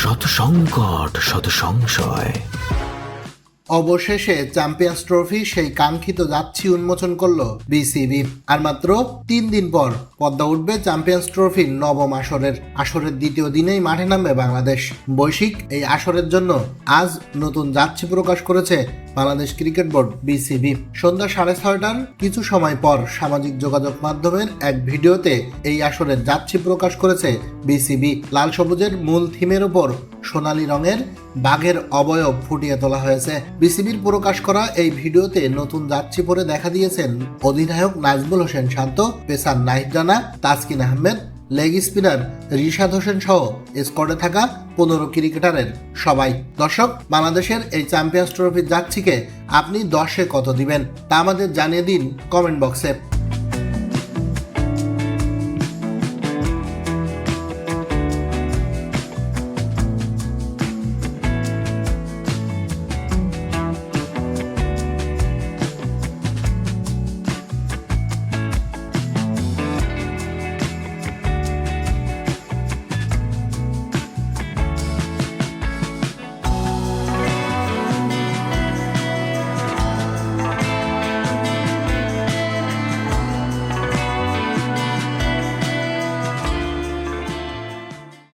শত সংকট শত সংশয়। অবশেষে চ্যাম্পিয়ন্স ট্রফি সেই কাঙ্ক্ষিত যাচ্ছি উন্মোচন করল বিসিবি। আর মাত্র তিন দিন পর পদ্মা উঠবে চ্যাম্পিয়ন্স ট্রফির নবম আসরের। আসরের দ্বিতীয় দিনেই মাঠে নামবে বাংলাদেশ। বৈশ্বিক এই আসরের জন্য আজ নতুন যাচ্ছি প্রকাশ করেছে বাংলাদেশ ক্রিকেট বোর্ড বিসিবি। সন্ধ্যা সাড়ে ছয়টার কিছু সময় পর সামাজিক যোগাযোগ মাধ্যমের এক ভিডিওতে এই আসরের যাচ্ছি প্রকাশ করেছে বিসিবি। লাল সবুজের মূল থিমের ওপর সোনালী রঙের বাঘের অবয়ব ফুটিয়ে তোলা হয়েছে। বিসিবির প্রকাশ করা এই ভিডিওতে নতুন যাচ্ছি পরে দেখা দিয়েছেন অধিনায়ক Najmul Hossain Shanto, pacer Nahid Rana, Taskin Ahmed, leg spinner Rishad Hossain সহ স্কোয়াডে থাকা পনেরো ক্রিকেটারের সবাই। দর্শক, বাংলাদেশের এই চ্যাম্পিয়ন্স ট্রফির যাচ্ছিকে আপনি দশে কত দিবেন তা আমাদের জানিয়ে দিন কমেন্ট বক্সে।